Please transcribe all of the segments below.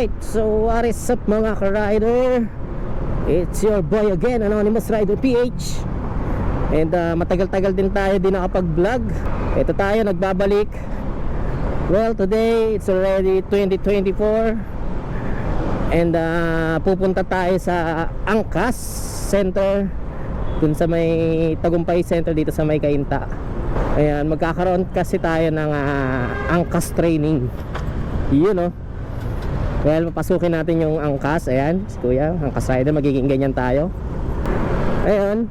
Alright, so what is up mga ka-rider? It's your boy again, Anonymous Rider PH And uh, matagal-tagal din tayo din nakapag-vlog. Ito tayo, nagbabalik. Well, today, it's already 2024 And uh, pupunta tayo sa Angkas Center Dun sa may Tagumpay Center dito sa may Kainta. Ayan, magkakaroon kasi tayo ng uh, Angkas training. Yun know Well, papasukin natin yung angkas. Ayan, si Kuya, angkas rider. Magiging ganyan tayo. Ayun.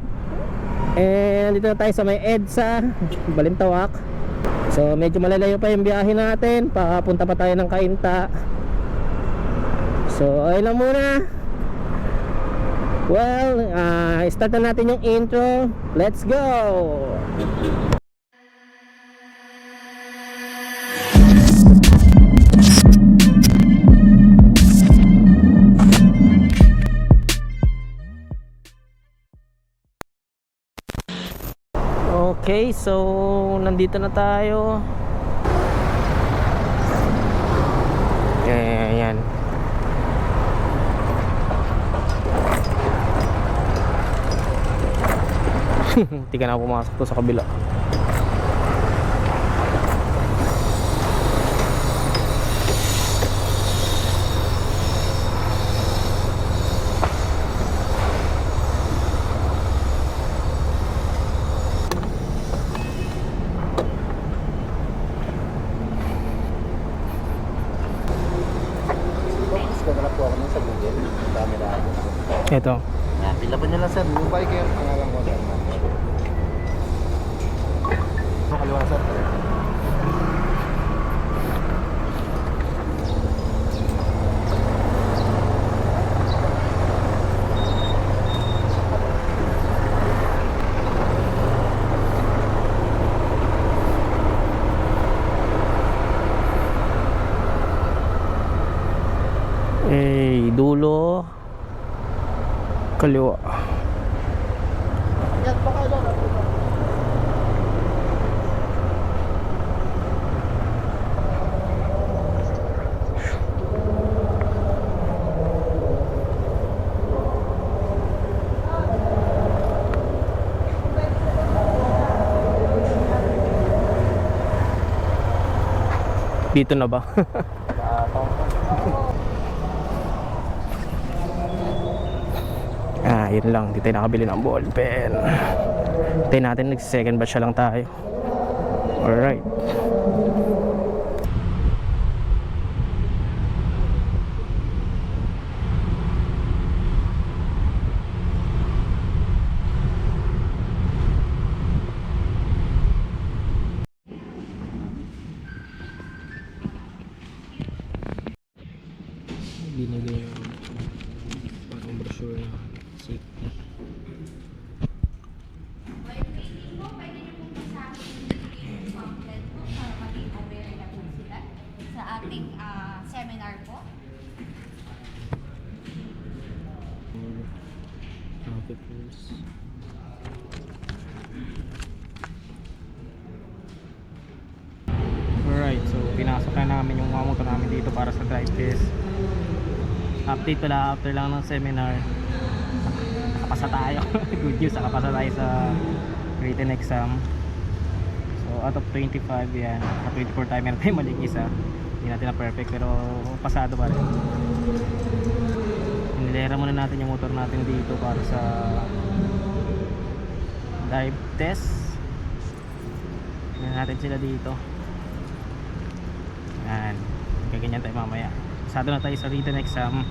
And dito na tayo sa may EDSA, Balintawak. So, medyo malalayo pa yung biyahe natin. Papunta pa tayo ng Kainta. So, ayun lang muna. Well, uh, start na natin yung intro. Let's go! Okay, so nandito na tayo. Ayan, ayan. Hindi ka na pumasok to sa kabila. Mas nagalap po ako nun sa Google. Ang dami na ako. Ito. Yan, pilaban nyo lang sir. Yung biker, pangalan ko sir. Sa kaliwa sir. Eh, dulo. Kaliwa. Dito na ba? yun lang. Dito tayo nakabili ng ballpen. Tayo natin, nag-second batch na lang tayo. Alright. binili yung parang brochure na safety. pamphlet po para maging aware na po sila sa ating ah, seminar po. Rules. Alright, so pinasok na namin yung mga motor namin dito para sa drive test. Update pala after lang ng seminar. Nakapasa tayo. Good news, nakapasa tayo sa written exam. So out of 25 yan, sa 24 timer tayo maling isa. Hindi natin na perfect pero pasado pa rin. Nilera muna natin yung motor natin dito para sa dive test. Tingnan natin sila dito. Yan. Gaganyan tayo mamaya. Pasado na tayo sa written exam.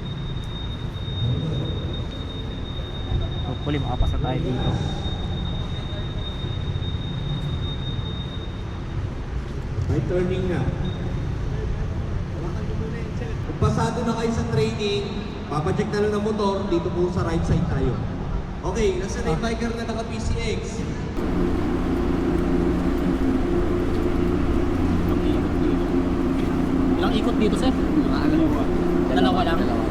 Hopefully makapasa tayo dito. May turning na. Pasado na kayo sa training, papacheck na lang ng motor, dito po sa right side tayo. Okay, nasa na yung biker na naka PCX? Ilang ikot dito, sir? Dalawa. Dalawa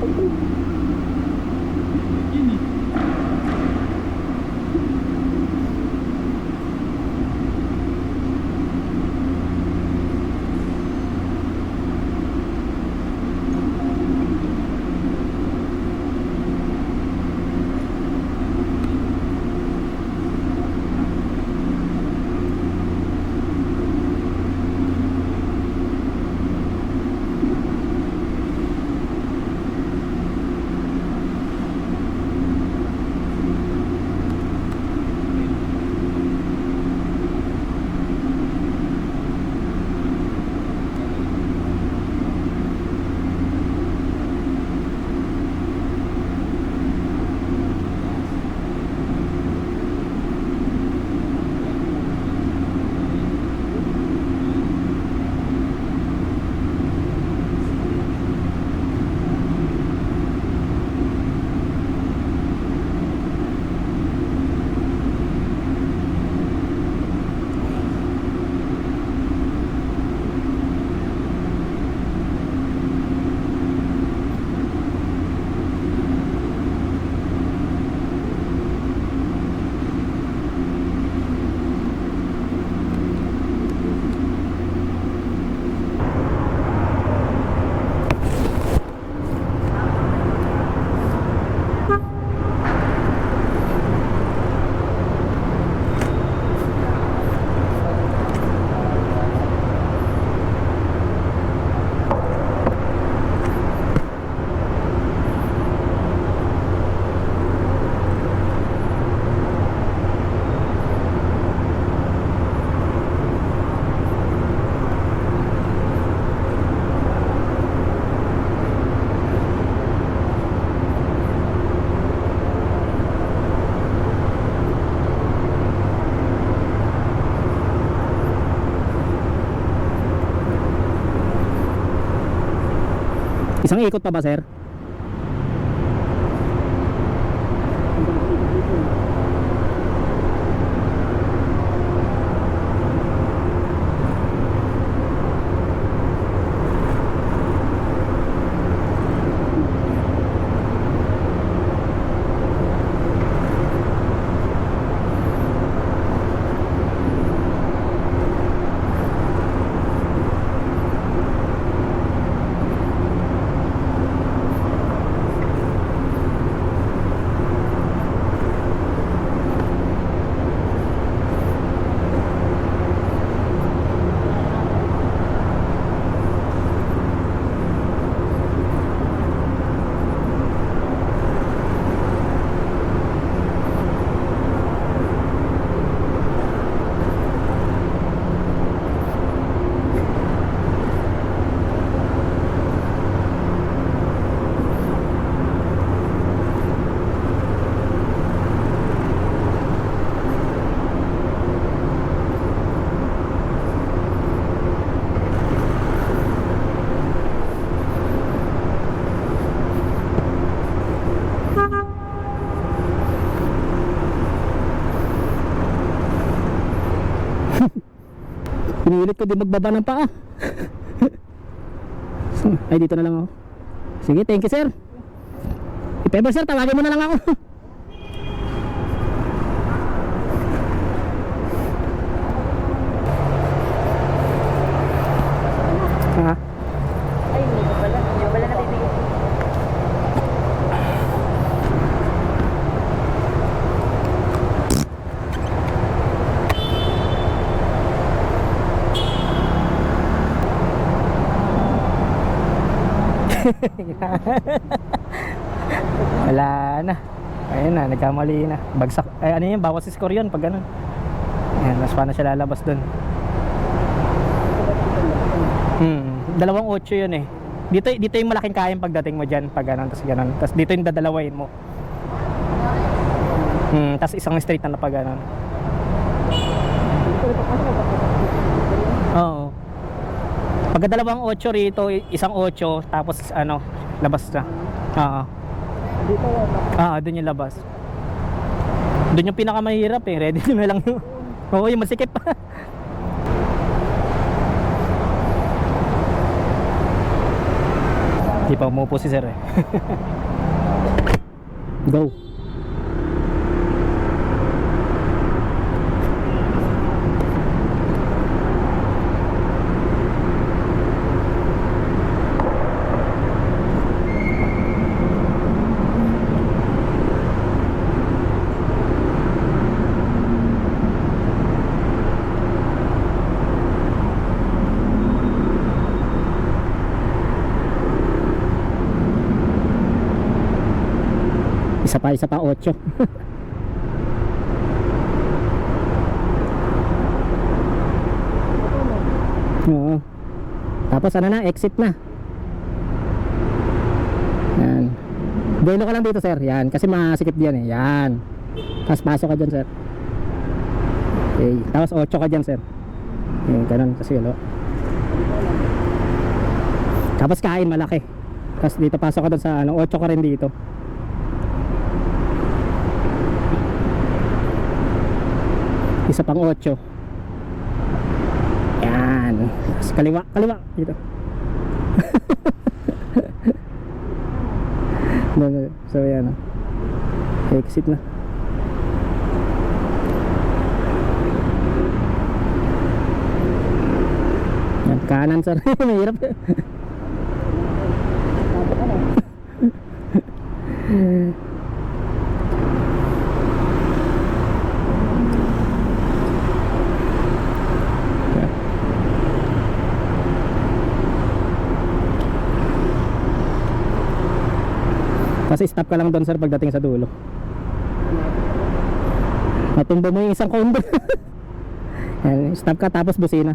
lang? Isang ikot pa ba, sir? Pinilit ko din magbaba ng paa. Ay, dito na lang ako. Sige, thank you, sir. If sir, tawagin mo na lang ako. ha? Ay, hindi ko pala. Hindi ko pala nabibigyan. Wala na. Ayun na, nagkamali na. Bagsak. Ay, ano yun, bawas score yun pag ganun. Ayan, mas paano siya lalabas dun. Hmm, dalawang 8 yun eh. Dito, dito yung malaking kayang pagdating mo dyan pag ganun, tapos ganun. Tapos dito yung dadalawain mo. Hmm, tapos isang straight na pag ganun. Oo. Pagka dalawang 8 rito, isang 8, tapos ano, labas na. Oo. Ah, doon yung labas. Doon yung pinakamahirap eh. Ready na lang yung... Oo, yung masikip. Di pa umupo si sir eh. Go. Pa, isa pa, 8. Oo. Tapos ano na, exit na. Yan. Buelo ka lang dito, sir. Yan. Kasi masikip diyan eh. Yan. Tapos pasok ka dyan, sir. Okay. Tapos 8 ka dyan, sir. Yan, ganun. Kasi ano. Tapos kain malaki. Tapos dito pasok ka doon sa ano, 8 ka rin dito. Isa pang 8. Yan. Kaliwa, kaliwa dito. no, no. So yan. oh. Exit na. Yan, kanan sir. Mahirap. Kasi stop ka lang doon sir pagdating sa dulo. Matumba mo yung isang condo. Yan, stop ka tapos busina.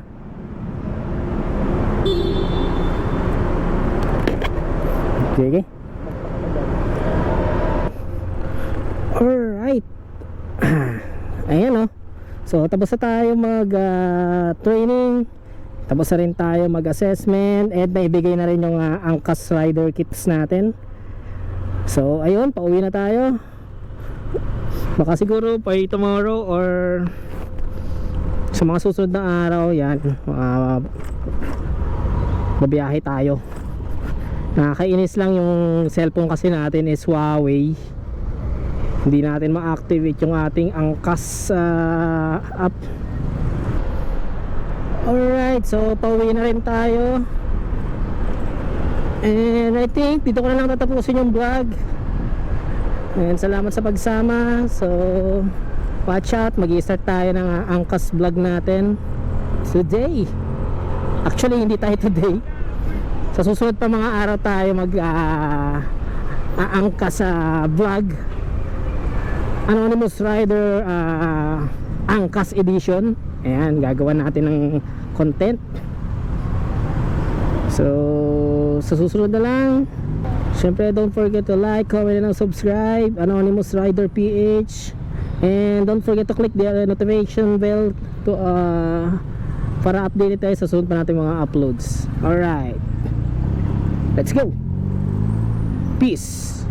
Sige. Alright. Ayan o. So tapos na tayo mag ah, training. Tapos na rin tayo mag assessment. And naibigay na rin yung ah, angkas rider kits natin. So, ayun, pauwi na tayo. Baka siguro by tomorrow or sa mga susunod na araw, yan, uh, babiyahe tayo. Nakakainis lang yung cellphone kasi natin is Huawei. Hindi natin ma-activate yung ating angkas uh, app. Alright, so pauwi na rin tayo. And I think dito ko na lang tatapusin yung vlog. And salamat sa pagsama. So watch out, mag-start tayo ng angkas vlog natin today. Actually hindi tayo today. Sa susunod pa mga araw tayo mag uh, aangkas sa vlog. Anonymous Rider uh, Angkas Edition. Ayan, gagawa natin ng content. So, sa susunod na lang, syempre don't forget to like, comment, and subscribe. Anonymous Rider PH. And don't forget to click the uh, notification bell to uh, para update tayo sa susunod pa natin mga uploads. Alright. Let's go. Peace.